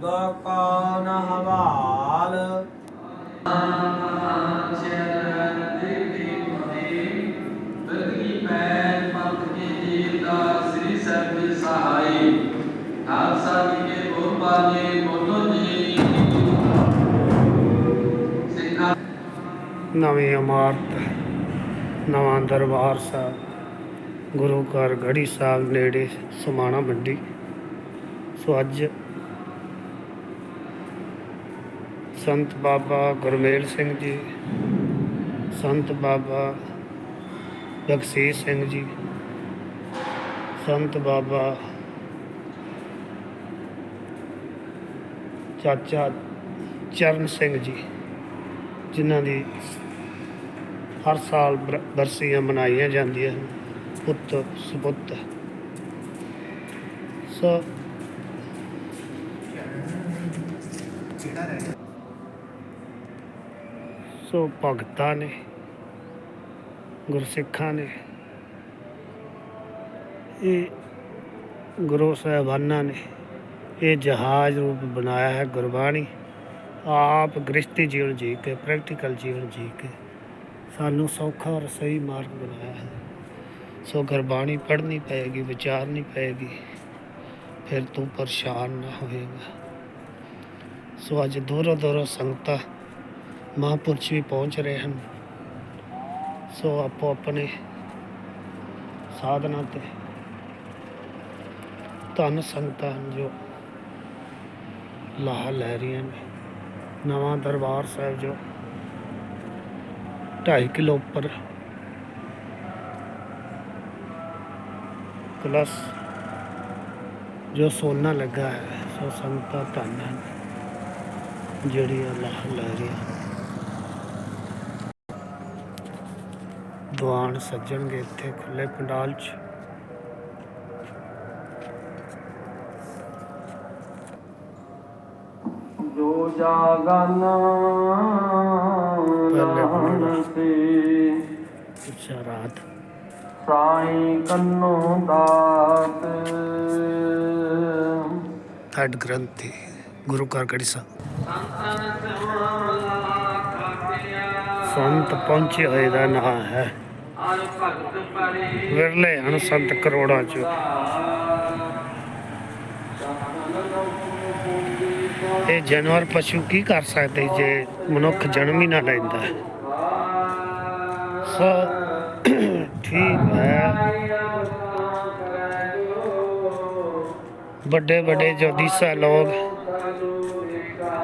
ਜੁਗਾ ਕਾ ਨ ਹਵਾਲ ਖਾਲਸਾ ਜੀ ਕੇ ਗੁਰਬਾਣੀ ਬੋਲੋ ਜੀ ਸਿੱਖਾਂ ਨਵੀਂ ਇਮਾਰਤ, ਨਵਾਂ ਦਰਬਾਰ ਸਾਹਿਬ, ਗੁਰੂ ਘਰ ਗੜੀ ਸਾਹਿਬ ਨੇੜੇ ਸਮਾਣਾ ਮੰਡੀ। ਸੋ ਅੱਜ ਸੰਤ ਬਾਬਾ ਗੁਰਮੇਲ ਸਿੰਘ ਜੀ, ਸੰਤ ਬਾਬਾ ਬਖਸ਼ੀਸ਼ ਸਿੰਘ ਜੀ, ਸੰਤ ਬਾਬਾ ਚਾਚਾ ਚਰਨ ਸਿੰਘ ਜੀ, ਜਿਨ੍ਹਾਂ ਦੀ ਹਰ ਸਾਲ ਬਰ- ਬਰਸੀਆਂ ਮਨਾਈਆਂ ਜਾਂਦੀਆਂ ਹਨ। ਪੁੱਤ, ਸੁਪੁੱਤ। ਸੋ ਸੋ ਭਗਤਾਂ ਨੇ, ਗੁਰਸਿੱਖਾਂ ਨੇ, ਇਹ ਗੁਰੂ ਸਾਹਿਬਾਨਾਂ ਨੇ ਇਹ ਜਹਾਜ਼ ਰੂਪ ਬਣਾਇਆ ਹੈ ਗੁਰਬਾਣੀ। ਆਪ ਗ੍ਰਸਤੀ ਜੀਵਨ ਜੀ ਕੇ, ਪ੍ਰੈਕਟੀਕਲ ਜੀਵਨ ਜੀ ਕੇ, ਸਾਨੂੰ ਸੌਖਾ ਔਰ ਸਹੀ ਮਾਰਗ ਬਣਾਇਆ ਹੈ। ਸੋ ਗੁਰਬਾਣੀ ਪੜ੍ਹਨੀ ਪਏਗੀ, ਵਿਚਾਰਨੀ ਪਏਗੀ, ਫਿਰ ਤੂੰ ਪਰੇਸ਼ਾਨ ਨਾ ਹੋਵੇਗਾ ਸੋ ਅੱਜ ਦੂਰੋਂ ਦੂਰੋਂ ਸੰਗਤਾਂ ਮਹਾਂਪੁਰਸ਼ ਵੀ ਪਹੁੰਚ ਰਹੇ ਹਨ। ਸੋ ਆਪੋ ਆਪਣੇ ਸਾਧਨਾ ਤੇ ਧੰਨ ਸੰਗਤਾਂ ਹਨ ਜੋ ਲਾਹਾ ਲੈ ਰਹੀਆਂ ਨੇ। ਨਵਾਂ ਦਰਬਾਰ ਸਾਹਿਬ ਜੋ 2.5 ਕਿਲੋ ਉੱਪਰ ਪਲੱਸ ਜੋ ਸੋਨਾ ਲੱਗਾ ਹੈ, ਸੋ ਸੰਗਤਾਂ ਧੰਨ ਹਨ ਜਿਹੜੀ ਅੱਲਾਹ ਲੈ ਰਹੀਆਂ ਦੁਆਨ ਸੱਜਣਗੇ ਇੱਥੇ ਖੁੱਲੇ ਪੰਡਾਲ 'ਚ। ਜੋ ਜਾਗਨ ਪਹਿਲੇ ਅੱਛਾ ਰਾਤ। ਸਾਈ ਕੰਨੋ ਦਾਤ। ਥਰਡ ਗ੍ਰੰਥੀ ਗੁਰੂ ਘਰ ਸਾਹਿਬ ਸੰਤ ਪਹੁੰਚੇ ਹੋਏ ਦਾ ਨਾਂ ਹੈ। ਵਿਰਲੇ ਹਨ ਸੰਤ ਕਰੋੜਾਂ ਚ। ਇਹ ਜਾਨਵਰ ਪਸ਼ੂ ਕੀ ਕਰ ਸਕਦੇ ਜੇ ਮਨੁੱਖ ਜਨਮ ਹੀ ਨਾ ਲੈਂਦਾ? ਸੋ, ਠੀਕ ਹੈ। ਵੱਡੇ ਵੱਡੇ ਜੋ ਦੀਸਾ ਲੋਗ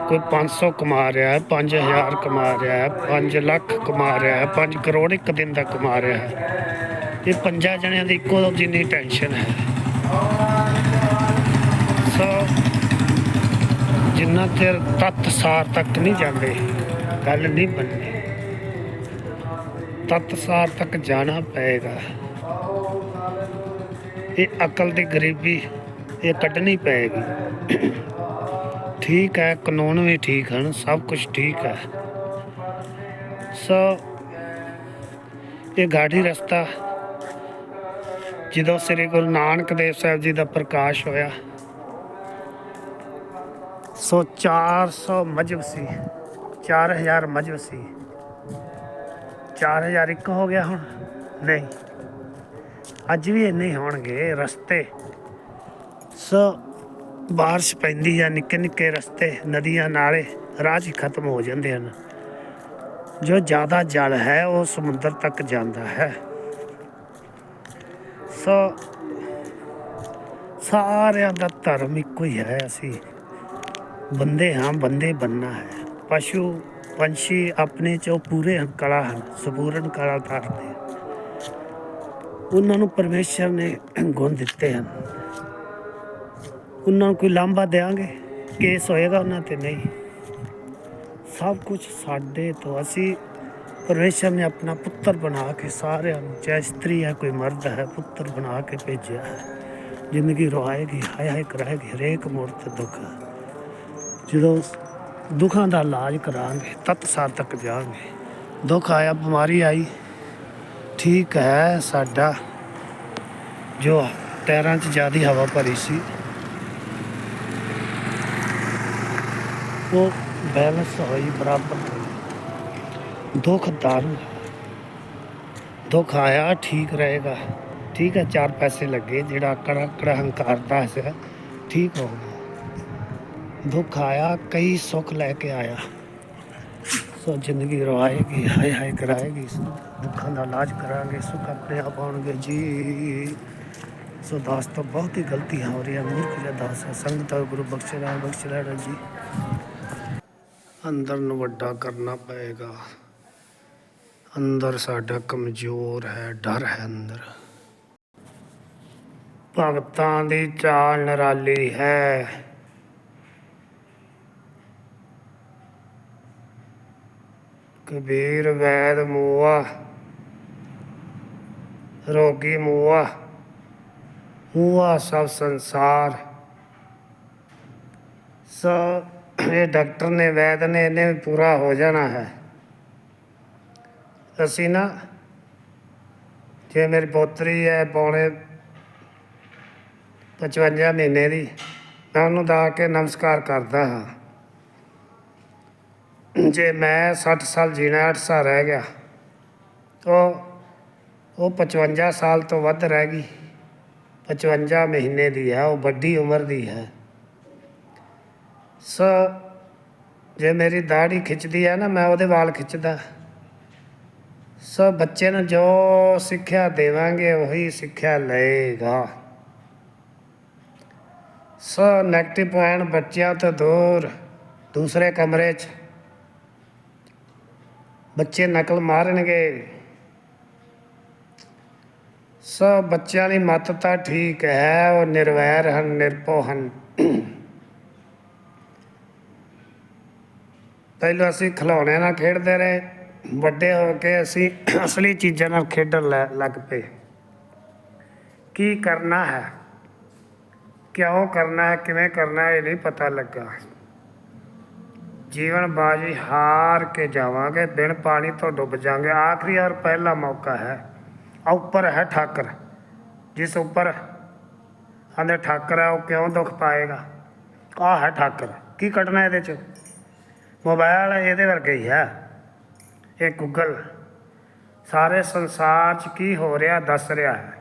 ਕੋਈ 500 ਕਮਾ ਰਿਹਾ ਹੈ 5000 ਕਮਾ ਰਿਹਾ ਹੈ 5 ਲੱਖ ਕਮਾ ਰਿਹਾ ਹੈ 5 ਕਰੋੜ ਇੱਕ ਦਿਨ ਦਾ ਕਮਾ ਰਿਹਾ ਹੈ। ਇਹ ਪੰਜਾਂ ਜਣਿਆਂ ਦੀ ਇੱਕੋ ਜਿੰਨੀ ਟੈਨਸ਼ਨ ਹੈ। ਸੋ ਜਿੰਨਾ ਚਿਰ ਤੱਤ ਸਾਰ ਤੱਕ ਨਹੀਂ ਜਾਂਦੇ, ਗੱਲ ਨਹੀਂ ਬਣਦੀ ਤੱਤ ਸਾਰ ਤੱਕ ਜਾਣਾ ਪਏਗਾ। ਇਹ ਅਕਲ ਦੀ ਗਰੀਬੀ, ਇਹ ਕੱਢਣੀ ਪਏਗੀ। ਠੀਕ ਹੈ, ਕਾਨੂੰਨ ਵੀ ਠੀਕ ਹਨ, ਸਭ ਕੁਝ ਠੀਕ ਹੈ। ਸੋ, ਇਹ ਗਾੜੀ ਰਸਤਾ, ਜਦੋਂ ਸ੍ਰੀ ਗੁਰੂ ਨਾਨਕ ਦੇਵ ਸਾਹਿਬ ਜੀ ਦਾ ਪ੍ਰਕਾਸ਼ ਹੋਇਆ, ਸੋ 400 ਮਜਬ ਸੀ 4000 ਮਜਬ ਸੀ। 4000 ਇੱਕ ਹੋ ਗਿਆ ਹੁਣ? ਨਹੀਂ। ਅੱਜ ਵੀ ਇੰਨੇ ਹੋਣਗੇ ਰਸਤੇ। ਸੋ ਬਾਰਿਸ਼ ਪੈਂਦੀ ਆ ਨਿੱਕੇ ਨਿੱਕੇ ਰਸਤੇ, ਨਦੀਆਂ ਨਾਲੇ ਰਾਹ ਹੀ ਖਤਮ ਹੋ ਜਾਂਦੇ ਹਨ। ਜੋ ਜ਼ਿਆਦਾ ਜਲ ਹੈ, ਉਹ ਸਮੁੰਦਰ ਤੱਕ ਜਾਂਦਾ ਹੈ। ਸੋ ਸਾਰਿਆਂ ਦਾ ਧਰਮ ਇੱਕੋ ਹੀ ਹੈ, ਅਸੀਂ ਬੰਦੇ ਹਾਂ, ਬੰਦੇ ਬੰਨਾ ਹੈ। ਪਸ਼ੂ, ਪੰਛੀ ਆਪਣੇ ਚੋਂ ਪੂਰੇ ਕਲਾ ਹਨ, ਸਪੂਰਨ ਕਲਾ ਧਾਰਦੇ ਉਹਨਾਂ ਨੂੰ ਪਰਮੇਸ਼ਰ ਨੇ ਗੁਣ ਦਿੱਤੇ ਹਨ। ਉਹਨਾਂ ਨੂੰ ਕੋਈ ਲਾਂਭਾ ਦੇਾਂਗੇ ਕੇਸ ਹੋਏਗਾ ਉਹਨਾਂ ਤੇ ਨਹੀਂ। ਸਭ ਕੁਝ ਸਾਡੇ ਤੋਂ, ਅਸੀਂ ਪਰਮੇਸ਼ਰ ਨੇ ਆਪਣਾ ਪੁੱਤਰ ਬਣਾ ਕੇ ਸਾਰਿਆਂ ਨੂੰ, ਚਾਹੇ ਇਸਤਰੀ ਹੈ, ਕੋਈ ਮਰਦ ਹੈ, ਪੁੱਤਰ ਬਣਾ ਕੇ ਭੇਜਿਆ ਹੈ। ਜ਼ਿੰਦਗੀ ਰੋਹਾਏਗੀ, ਹਾਏ ਹਾਏ ਕਰਾਏਗੀ, ਹਰੇਕ ਮੋੜ ਤੇ ਦੁੱਖ ਹੈ। ਜਦੋਂ ਦੁੱਖਾਂ ਦਾ ਇਲਾਜ ਕਰਾਂਗੇ ਤਤ ਸਾਰ ਤੱਕ ਜਾਵਾਂਗੇ ਦੁੱਖ ਆਇਆ, ਬਿਮਾਰੀ ਆਈ, ਠੀਕ ਹੈ ਸਾਡਾ, ਜੋ ਟਾਇਰਾਂ 'ਚ ਜ਼ਿਆਦਾ ਹਵਾ ਭਰੀ ਸੀ ਉਹ ਬੈਲੈਂਸ ਹੋਈ ਬਰਾਬਰ। ਦੁੱਖ ਦਾਰੂ। ਦੁੱਖ ਆਇਆ, ਠੀਕ ਰਹੇਗਾ। ਠੀਕ ਹੈ, ਚਾਰ ਪੈਸੇ ਲੱਗੇ, ਜਿਹੜਾ ਅਕੜ ਅਕੜ ਹੰਕਾਰ ਦਾ ਸੀ ਠੀਕ ਹੋ ਗਿਆ। ਦੁੱਖ ਆਇਆ, ਕਈ ਸੁੱਖ ਲੈ ਕੇ ਆਇਆ। ਸੋ ਜ਼ਿੰਦਗੀ ਰਵਾਏਗੀ, ਹਾਏ ਹਾਏ ਕਰਾਏਗੀ ਦੁੱਖਾਂ ਦਾ ਇਲਾਜ ਕਰਾਂਗੇ, ਸੁੱਖ ਆਪਣੇ ਆਪ ਆਉਣਗੇ, ਜੀ। ਸੋ ਦਾਸ ਤੋਂ ਬਹੁਤ ਹੀ ਗਲਤੀਆਂ ਹੋ ਰਹੀਆਂ, ਮੂਰਖ ਜਿਹਾ ਦਾਸ ਹੈ। ਸੰਗਤ ਗੁਰੂ ਬਖਸ਼ ਰਿਹਾ ਬਖਸ਼ ਜੀ। ਅੰਦਰ ਨੂੰ ਵੱਡਾ ਕਰਨਾ ਪਏਗਾ। ਅੰਦਰ ਸਾਡਾ ਕਮਜ਼ੋਰ ਹੈ, ਡਰ ਹੈ ਅੰਦਰ। ਭਗਤਾਂ ਦੀ ਚਾਲ ਨਰਾਲੀ ਹੈ। ਕਬੀਰ ਵੈਦ ਮੂਆ, ਰੋਗੀ ਮੂਆ ਮੂਆ ਸਭ ਸੰਸਾਰ। ਸਭ ਇਹ ਡਾਕਟਰ ਨੇ, ਵੈਦ ਨੇ, ਇਹਨੇ ਵੀ ਪੂਰਾ ਹੋ ਜਾਣਾ ਹੈ। ਅਸੀਂ ਨਾ, ਜੇ ਮੇਰੀ ਪੋਤਰੀ ਹੈ ਪੌਣੇ 55 ਮਹੀਨੇ ਦੀ, ਮੈਂ ਉਹਨੂੰ ਦਾ ਕੇ ਨਮਸਕਾਰ ਕਰਦਾ ਹਾਂ। ਜੇ ਮੈਂ 60 ਸਾਲ ਜੀਣਾ 8 ਸਾਲ ਰਹਿ ਗਿਆ ਉਹ ਉਹ 55 ਸਾਲ ਤੋਂ ਵੱਧ ਰਹਿ ਗਈ। 55 ਮਹੀਨੇ ਦੀ ਹੈ, ਉਹ ਵੱਡੀ ਉਮਰ ਦੀ ਹੈ। ਸੋ ਜੇ ਮੇਰੀ ਦਾੜੀ ਖਿੱਚਦੀ ਹੈ ਨਾ, ਮੈਂ ਉਹਦੇ ਵਾਲ ਖਿੱਚਦਾ। ਸੋ ਬੱਚੇ ਨੂੰ ਜੋ ਸਿੱਖਿਆ ਦੇਵਾਂਗੇ, ਉਹੀ ਸਿੱਖਿਆ ਲਏਗਾ। ਸੋ ਨੈਗੇਟਿਵ ਪੁਆਇੰਟ ਬੱਚਿਆਂ ਤੋਂ ਦੂਰ, ਦੂਸਰੇ ਕਮਰੇ 'ਚ। ਬੱਚੇ ਨਕਲ ਮਾਰਨਗੇ। ਸੋ ਬੱਚਿਆਂ ਦੀ ਮੱਤ ਤਾਂ ਠੀਕ ਹੈ, ਉਹ ਨਿਰਵੈਰ ਹਨ, ਨਿਰਭਉ ਹਨ। ਪਹਿਲਾਂ ਅਸੀਂ ਖਿਡੌਣਿਆਂ ਨਾਲ ਖੇਡਦੇ ਰਹੇ, ਵੱਡੇ ਹੋ ਕੇ ਅਸੀਂ ਅਸਲੀ ਚੀਜ਼ਾਂ ਨਾਲ ਖੇਡਣ ਲੈ- ਲੱਗ ਪਏ। ਕੀ ਕਰਨਾ ਹੈ? ਕਿਉਂ ਕਰਨਾ ਹੈ? ਕਿਵੇਂ ਕਰਨਾ ਹੈ? ਇਹ ਨਹੀਂ ਪਤਾ ਲੱਗਾ। ਜੀਵਨ ਬਾਜੀ ਹਾਰ ਕੇ ਜਾਵਾਂਗੇ, ਬਿਨ ਪਾਣੀ ਤੋਂ ਡੁੱਬ ਜਾਵਾਂਗੇ ਆਖਰੀ ਔਰ ਪਹਿਲਾ ਮੌਕਾ ਹੈ। ਆ ਉੱਪਰ ਹੈ ਠਾਕਰ। ਜਿਸ ਉੱਪਰ ਆਂਦੇ ਠਾਕਰ ਹੈ ਉਹ ਕਿਉਂ ਦੁੱਖ ਪਾਏਗਾ? ਆ ਹੈ ਠਾਕਰ। ਕੀ ਕੱਢਣਾ ਇਹਦੇ ਚ? ਮੋਬਾਈਲ ਇਹਦੇ ਵਰਗਾ ਹੀ ਹੈ। ਇਹ ਗੂਗਲ ਸਾਰੇ ਸੰਸਾਰ 'ਚ ਕੀ ਹੋ ਰਿਹਾ, ਦੱਸ ਰਿਹਾ ਹੈ।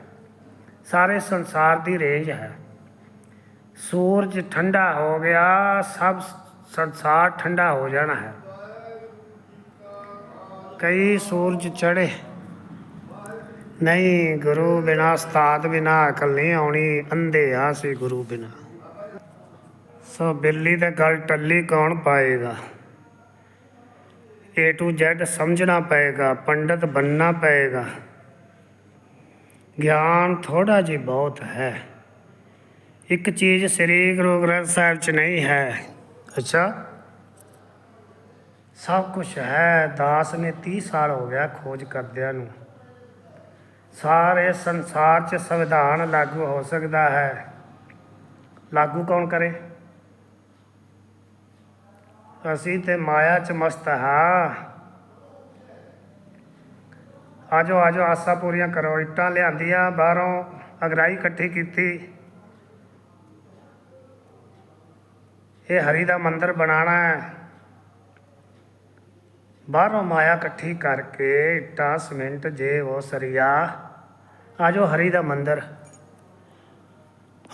ਸਾਰੇ ਸੰਸਾਰ ਦੀ ਰੇਂਜ ਹੈ। ਸੂਰਜ ਠੰਡਾ ਹੋ ਗਿਆ, ਸਭ ਸੰਸਾਰ ਠੰਡਾ ਹੋ ਜਾਣਾ ਹੈ। ਕਈ ਸੂਰਜ ਚੜੇ ਨਹੀਂ, ਗੁਰੂ ਬਿਨਾ ਉਸਤਾਦ ਬਿਨਾ ਅਕਲ ਨਹੀਂ ਆਉਣੀ, ਅੰਧੇ ਆ ਸੀ ਗੁਰੂ ਬਿਨਾ। ਸੋ ਬਿੱਲੀ ਦੇ ਗਲ ਟੱਲੀ ਕੌਣ ਪਾਏਗਾ? ਏ ਟੂ ਜ਼ੈਡ ਸਮਝਣਾ ਪਏਗਾ, ਪੰਡਤ ਬੰਨਣਾ ਪਏਗਾ। ਗਿਆਨ ਥੋੜਾ ਜਿਹਾ ਬਹੁਤ ਹੈ। ਇੱਕ ਚੀਜ਼ ਸ੍ਰੀ ਗੁਰੂ ਗ੍ਰੰਥ ਸਾਹਿਬ 'ਚ ਨਹੀਂ ਹੈ। ਅੱਛਾ? ਸਭ ਕੁਝ ਹੈ, ਦਾਸ ਨੇ 30 ਸਾਲ ਹੋ ਗਿਆ ਖੋਜ ਕਰਦਿਆਂ ਨੂੰ। ਸਾਰੇ ਸੰਸਾਰ 'ਚ ਸੰਵਿਧਾਨ ਲਾਗੂ ਹੋ ਸਕਦਾ ਹੈ। ਲਾਗੂ ਕੌਣ ਕਰੇ? ਅਸੀਂ ਤੇ ਮਾਇਆ 'ਚ ਮਸਤ ਹਾਂ। ਆਜੋ ਆਜੋ, ਆਸਾਂ ਪੂਰੀਆਂ ਕਰੋ। ਇੱਟਾਂ ਲਿਆਂਦੀਆਂ, ਬਾਹਰੋਂ ਅਗਰਾਈ ਇਕੱਠੀ ਕੀਤੀ। ਇਹ ਹਰੀ ਦਾ ਮੰਦਿਰ ਬਣਾਉਣਾ ਹੈ। ਬਾਹਰੋਂ ਮਾਇਆ ਇਕੱਠੀ ਕਰਕੇ ਇੱਟਾਂ, ਸੀਮੈਂਟ, ਜੇ ਉਹ ਸਰੀਆ। ਆਜੋ, ਹਰੀ ਦਾ ਮੰਦਿਰ।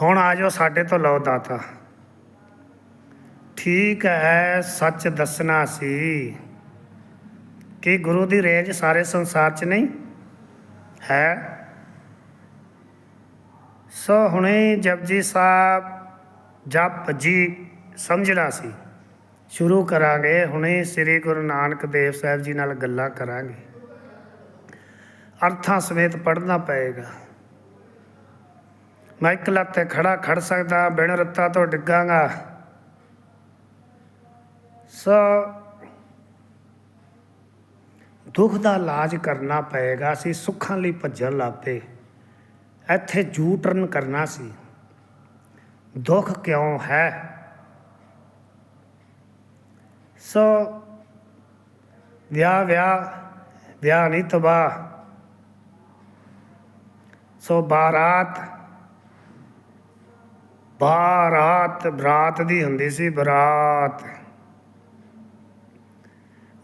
ਹੁਣ ਆਜੋ, ਸਾਡੇ ਤੋਂ ਲਓ ਦਾਤਾ। ਠੀਕ ਹੈ, ਸੱਚ ਦੱਸਣਾ ਸੀ। ਕਿ ਗੁਰੂ ਦੀ ਰੇਂਜ ਸਾਰੇ ਸੰਸਾਰ 'ਚ ਨਹੀਂ? ਹੈ। ਸੋ ਹੁਣੇ ਜਪਜੀ ਸਾਹਿਬ ਜਪ ਜੀ ਸਮਝਣਾ ਸੀ। ਸ਼ੁਰੂ ਕਰਾਂਗੇ, ਹੁਣੇ ਸ੍ਰੀ ਗੁਰੂ ਨਾਨਕ ਦੇਵ ਸਾਹਿਬ ਜੀ ਨਾਲ ਗੱਲਾਂ ਕਰਾਂਗੇ। ਅਰਥਾਂ ਸਮੇਤ ਪੜ੍ਹਨਾ ਪਏਗਾ। ਮੈਂ ਇੱਕ ਲੱਤ ਤੇ ਖੜਾ ਖੜ ਸਕਦਾ, ਬਿਨ ਰੱਤਾ ਤੋਂ ਡਿੱਗਾਂਗਾ। ਸੋ ਦੁੱਖ ਦਾ ਇਲਾਜ ਕਰਨਾ ਪਏਗਾ। ਸੀ ਸੁੱਖਾਂ ਲਈ ਭੱਜਣ ਲੱਪੇ ਇੱਥੇ ਜੂ ਟਰਨ ਕਰਨਾ ਸੀ। ਦੁੱਖ ਕਿਉਂ ਹੈ? ਸੋ ਵਿਆਹ ਵਿਆਹ ਵਿਆਹ ਨਹੀਂ, ਤਬਾਹ। ਸੋ ਬਾਰਾਤ ਬਾਰਾਤ ਬਰਾਤ ਦੀ ਹੁੰਦੀ ਸੀ, ਬਰਾਤ।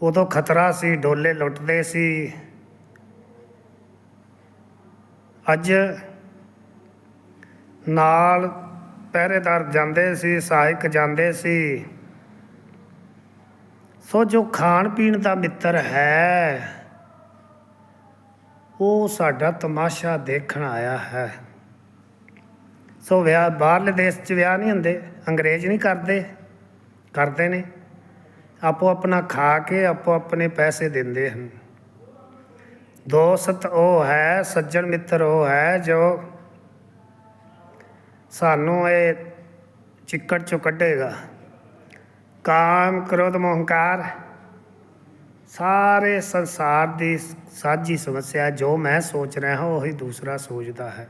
ਉਦੋਂ ਖਤਰਾ ਸੀ, ਡੋਲੇ ਲੁੱਟਦੇ ਸੀ। ਅੱਜ ਨਾਲ ਪਹਿਰੇਦਾਰ ਜਾਂਦੇ ਸੀ, ਸਹਾਇਕ ਜਾਂਦੇ ਸੀ। ਸੋ ਜੋ ਖਾਣ ਪੀਣ ਦਾ ਮਿੱਤਰ ਹੈ, ਉਹ ਸਾਡਾ ਤਮਾਸ਼ਾ ਦੇਖਣ ਆਇਆ ਹੈ। ਸੋ ਵਿਆਹ, ਬਾਹਰਲੇ ਦੇਸ਼ 'ਚ ਵਿਆਹ ਨਹੀਂ ਹੁੰਦੇ, ਅੰਗਰੇਜ਼ ਨਹੀਂ ਕਰਦੇ ਕਰਦੇ ਨੇ। ਆਪੋ ਆਪਣਾ ਖਾ ਕੇ ਆਪੋ ਆਪਣੇ ਪੈਸੇ ਦਿੰਦੇ ਹਨ। ਦੋਸਤ ਉਹ ਹੈ, ਸੱਜਣ ਮਿੱਤਰ ਉਹ ਹੈ ਜੋ ਸਾਨੂੰ ਇਹ ਚਿੱਕੜ ਚੋਂ ਕੱਢੇਗਾ। ਕਾਮ, ਕ੍ਰੋਧ, ਮੋਹੰਕਾਰ, ਸਾਰੇ ਸੰਸਾਰ ਦੀ ਸਾਂਝੀ ਸਮੱਸਿਆ ਜੋ ਮੈਂ ਸੋਚ ਰਿਹਾ ਹਾਂ, ਉਹੀ ਦੂਸਰਾ ਸੋਚਦਾ ਹੈ।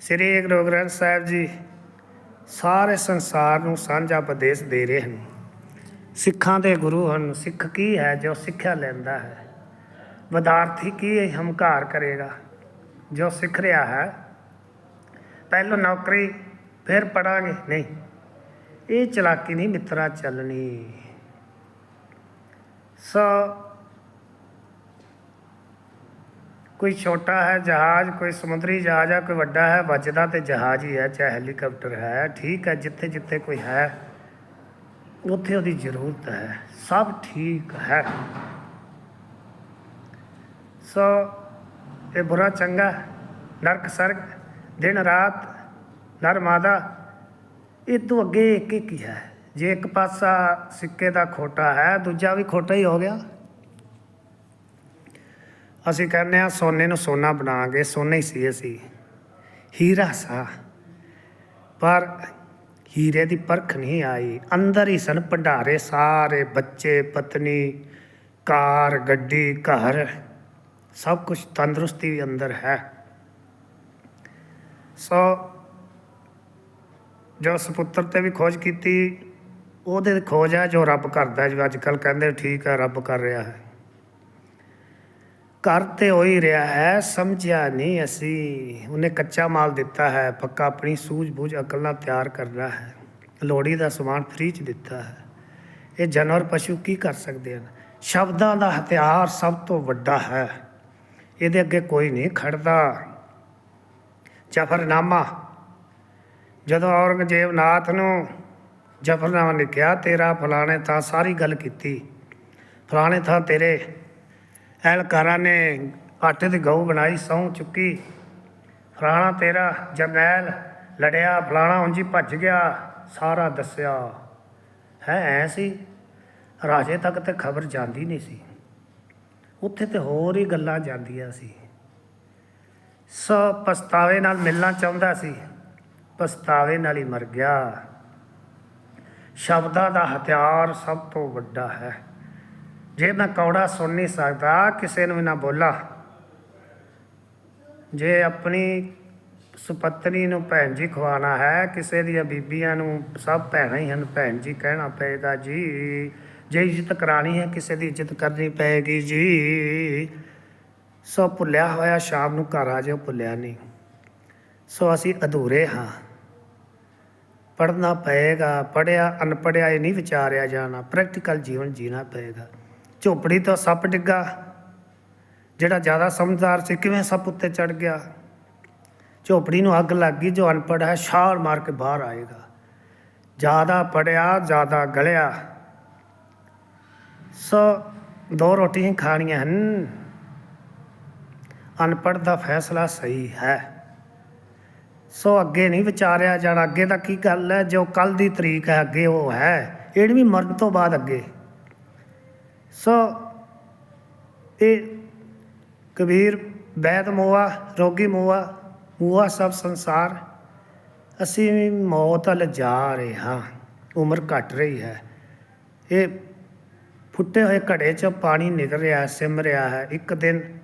ਸ੍ਰੀ ਗੁਰੂ ਗ੍ਰੰਥ ਸਾਹਿਬ ਜੀ ਸਾਰੇ ਸੰਸਾਰ ਨੂੰ ਸਾਂਝਾ ਉਪਦੇਸ਼ ਦੇ ਰਹੇ ਹਨ। ਸਿੱਖਾਂ ਦੇ ਗੁਰੂ ਹਨ। ਸਿੱਖ ਕੀ ਹੈ ਜੋ ਸਿੱਖਿਆ ਲੈਂਦਾ ਹੈ? ਵਿਦਿਆਰਥੀ ਕੀ ਇਹ ਹੰਕਾਰ ਕਰੇਗਾ? ਜੋ ਸਿੱਖ ਰਿਹਾ ਹੈ, ਪਹਿਲਾਂ ਨੌਕਰੀ, ਫਿਰ ਪੜਾਂਗੇ ਨਹੀਂ, ਇਹ ਚਲਾਕੀ ਨਹੀਂ ਮਿੱਤਰਾ ਚੱਲਣੀ। ਸੋ ਕੋਈ ਛੋਟਾ ਹੈ ਜਹਾਜ਼, ਕੋਈ ਸਮੁੰਦਰੀ ਜਹਾਜ਼ ਹੈ ਕੋਈ ਵੱਡਾ ਹੈ, ਵੱਜਦਾ ਤੇ ਜਹਾਜ਼ ਹੀ ਹੈ, ਚਾਹੇ ਹੈਲੀਕਾਪਟਰ ਹੈ। ਠੀਕ ਹੈ ਜਿੱਥੇ ਜਿੱਥੇ ਕੋਈ ਹੈ ਉੱਥੇ ਉਹਦੀ ਜ਼ਰੂਰਤ ਹੈ, ਸਭ ਠੀਕ ਹੈ। ਸੋ ਇਹ ਬੁਰਾ ਚੰਗਾ, ਨਰਕ ਸਰਗ, ਦਿਨ ਰਾਤ, ਨਰ ਮਾਦਾ, ਇਹ ਤੋਂ ਅੱਗੇ ਇੱਕ ਇੱਕ ਹੀ ਹੈ। ਜੇ ਇੱਕ ਪਾਸਾ ਸਿੱਕੇ ਦਾ ਖੋਟਾ ਹੈ, ਦੂਜਾ ਵੀ ਖੋਟਾ ਹੀ ਹੋ ਗਿਆ। ਅਸੀਂ ਕਹਿੰਦੇ ਆ ਸੋਨੇ ਨੂੰ ਸੋਨਾ ਬਣਾਵਾਂਗੇ, ਸੋਨਾ ਹੀ ਸੀ ਅਸੀਂ। ਹੀਰਾ ਸਾ ਪਰ ਹੀਰੇ ਦੀ ਪਰਖ ਨਹੀਂ ਆਈ। ਅੰਦਰ ਹੀ ਸਨ ਭੰਡਾਰੇ ਸਾਰੇ, ਬੱਚੇ, ਪਤਨੀ, ਕਾਰ, ਗੱਡੀ, ਘਰ। ਸਭ ਕੁਝ ਤੰਦਰੁਸਤੀ ਵੀ ਅੰਦਰ ਹੈ। ਸੋ ਜੋ ਸੁਪੁੱਤਰ ਤੇ ਵੀ ਖੋਜ ਕੀਤੀ, ਉਹਦੇ ਖੋਜ ਹੈ ਜੋ ਰੱਬ ਕਰਦਾ ਜੋ ਅੱਜ ਕੱਲ ਕਹਿੰਦੇ ਠੀਕ ਹੈ, ਰੱਬ ਕਰ ਰਿਹਾ ਹੈ। ਕਰ ਤੇ ਹੋ ਹੀ ਰਿਹਾ ਹੈ, ਸਮਝਿਆ ਨਹੀਂ ਅਸੀਂ। ਉਹਨੇ ਕੱਚਾ ਮਾਲ ਦਿੱਤਾ ਹੈ, ਪੱਕਾ ਆਪਣੀ ਸੂਝ-ਬੂਝ, ਅਕਲ ਨਾਲ ਤਿਆਰ ਕਰਨਾ ਹੈ। ਲੋੜੀ ਦਾ ਸਮਾਨ ਫ੍ਰੀ ਚ ਦਿੱਤਾ ਹੈ। ਇਹ ਜਾਨਵਰ ਪਸ਼ੂ ਕੀ ਕਰ ਸਕਦੇ ਹਨ? ਸ਼ਬਦਾਂ ਦਾ ਹਥਿਆਰ ਸਭ ਤੋਂ ਵੱਡਾ ਹੈ। ਇਹਦੇ ਅੱਗੇ ਕੋਈ ਨਹੀਂ ਖੜਦਾ। ਜਫਰਨਾਮਾ। ਜਦੋਂ ਔਰੰਗਜ਼ੇਬ ਨਾਥ ਨੂੰ ਜਫਰਨਾਮਾ ਲਿਖਿਆ ਤੇਰਾ ਫਲਾਣੇ ਥਾਂ ਸਾਰੀ ਗੱਲ ਕੀਤੀ। ਫਲਾਣੇ ਥਾਂ ਤੇਰੇ ਐਲਕਾਰਾਂ ਨੇ ਆਟੇ ਦੀ ਗਊ ਬਣਾਈ, ਸਹੁੰ ਚੁੱਕੀ। ਫਲਾਣਾ ਤੇਰਾ ਜਰਨੈਲ ਲੜਿਆ, ਫਲਾਣਾ ਉਂਝੀ ਭੱਜ ਗਿਆ, ਸਾਰਾ ਦੱਸਿਆ। ਹੈ ਐ ਸੀ, ਰਾਜੇ ਤੱਕ ਤੇ ਖਬਰ ਜਾਂਦੀ ਨਹੀਂ ਸੀ। ਉੱਥੇ ਤੇ ਹੋਰ ਹੀ ਗੱਲਾਂ ਜਾਂਦੀਆਂ ਸੀ। ਸੋ ਪਛਤਾਵੇ ਨਾਲ ਮਿਲਣਾ ਚਾਹੁੰਦਾ ਸੀ, ਪਛਤਾਵੇ ਨਾਲ ਹੀ ਮਰ ਗਿਆ। ਸ਼ਬਦਾਂ ਦਾ ਹਥਿਆਰ ਸਭ ਤੋਂ ਵੱਡਾ ਹੈ। ਜੇ ਮੈਂ ਕੌੜਾ ਸੁਣ ਨਹੀਂ ਸਕਦਾ, ਕਿਸੇ ਨੂੰ ਵੀ ਨਾ ਬੋਲਾ। ਜੇ ਆਪਣੀ ਸੁਪਤਨੀ ਨੂੰ ਭੈਣ ਜੀ ਖਵਾਣਾ ਹੈ, ਕਿਸੇ ਦੀਆਂ ਬੀਬੀਆਂ ਨੂੰ ਸਭ ਭੈਣਾਂ ਹੀ ਹਨ, ਭੈਣ ਜੀ ਕਹਿਣਾ ਪਏਗਾ, ਜੀ, ਜੇ ਇੱਜ਼ਤ ਕਰਾਣੀ ਹੈ, ਕਿਸੇ ਦੀ ਇੱਜ਼ਤ ਕਰਨੀ ਪਏਗੀ, ਜੀ। ਸੋ ਭੁੱਲਿਆ ਹੋਇਆ ਸ਼ਾਮ ਨੂੰ ਘਰ ਆ ਜਾਓ, ਭੁੱਲਿਆ ਨਹੀਂ। ਸੋ ਅਸੀਂ ਅਧੂਰੇ ਹਾਂ। ਪੜ੍ਹਨਾ ਪਏਗਾ ਪੜਿਆ ਅਨਪੜਿਆ ਇਹ ਨਹੀਂ ਵਿਚਾਰਿਆ ਜਾਣਾ ਪ੍ਰੈਕਟੀਕਲ ਜੀਵਨ ਜੀਣਾ ਪਏਗਾ। ਝੋਪੜੀ ਤੋਂ ਸੱਪ ਡਿੱਗਾ। ਜਿਹੜਾ ਜ਼ਿਆਦਾ ਸਮਝਦਾਰ ਸੀ ਕਿਵੇਂ ਸੱਪ ਉੱਤੇ ਚੜ ਗਿਆ? ਝੋਪੜੀ ਨੂੰ ਅੱਗ ਲੱਗ ਗਈ, ਜੋ ਅਨਪੜ੍ਹ ਹੈ, ਛਾਲ ਮਾਰ ਕੇ ਬਾਹਰ ਆਏਗਾ। ਜ਼ਿਆਦਾ ਪੜਿਆ ਜ਼ਿਆਦਾ ਗਲਿਆ। ਸੋ ਦੋ ਰੋਟੀਆਂ ਖਾਣੀਆਂ ਹਨ। ਅਨਪੜ੍ਹ ਦਾ ਫੈਸਲਾ ਸਹੀ ਹੈ। ਸੋ ਅੱਗੇ ਨਹੀਂ ਵਿਚਾਰਿਆ ਜਾਣਾ। ਅੱਗੇ ਦਾ ਕੀ ਗੱਲ ਹੈ? ਜੋ ਕੱਲ ਦੀ ਤਰੀਕ ਹੈ, ਅੱਗੇ ਉਹ ਹੈ। ਇਹ ਵੀ ਮਰਨ ਤੋਂ ਬਾਅਦ ਅੱਗੇ। ਸੋ ਇਹ ਕਬੀਰ ਬੈਦ ਮੋਆ, ਰੋਗੀ ਮੋਆ ਮੋਆ ਸਭ ਸੰਸਾਰ। ਅਸੀਂ ਮੌਤ ਵੱਲ ਜਾ ਰਹੇ ਹਾਂ। ਉਮਰ ਘਟ ਰਹੀ ਹੈ। ਇਹ ਫੁੱਟੇ ਹੋਏ ਘੜੇ 'ਚ ਪਾਣੀ ਨਿਕਲ ਰਿਹਾ ਸਿਮ ਰਿਹਾ ਹੈ। ਇੱਕ ਦਿਨ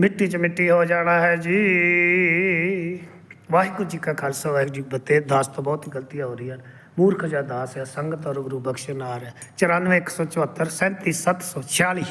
ਮਿੱਟੀ 'ਚ ਮਿੱਟੀ ਹੋ ਜਾਣਾ ਹੈ ਜੀ। ਵਾਹਿਗੁਰੂ ਜੀ ਕਾ ਖਾਲਸਾ, ਵਾਹਿਗੁਰੂ ਜੀ ਬਤੇ ਫਤਿਹ। ਦਾਸ ਤੋਂ ਬਹੁਤ ਗਲਤੀਆਂ ਹੋ ਰਹੀਆਂ ਮੂਰਖ ਜਿਹਾ ਦਾਸ ਹੈ ਸੰਗਤ ਔਰ ਗੁਰੂ ਬਖਸ਼ਨਾਰ ਹੈ। 94 174 37 746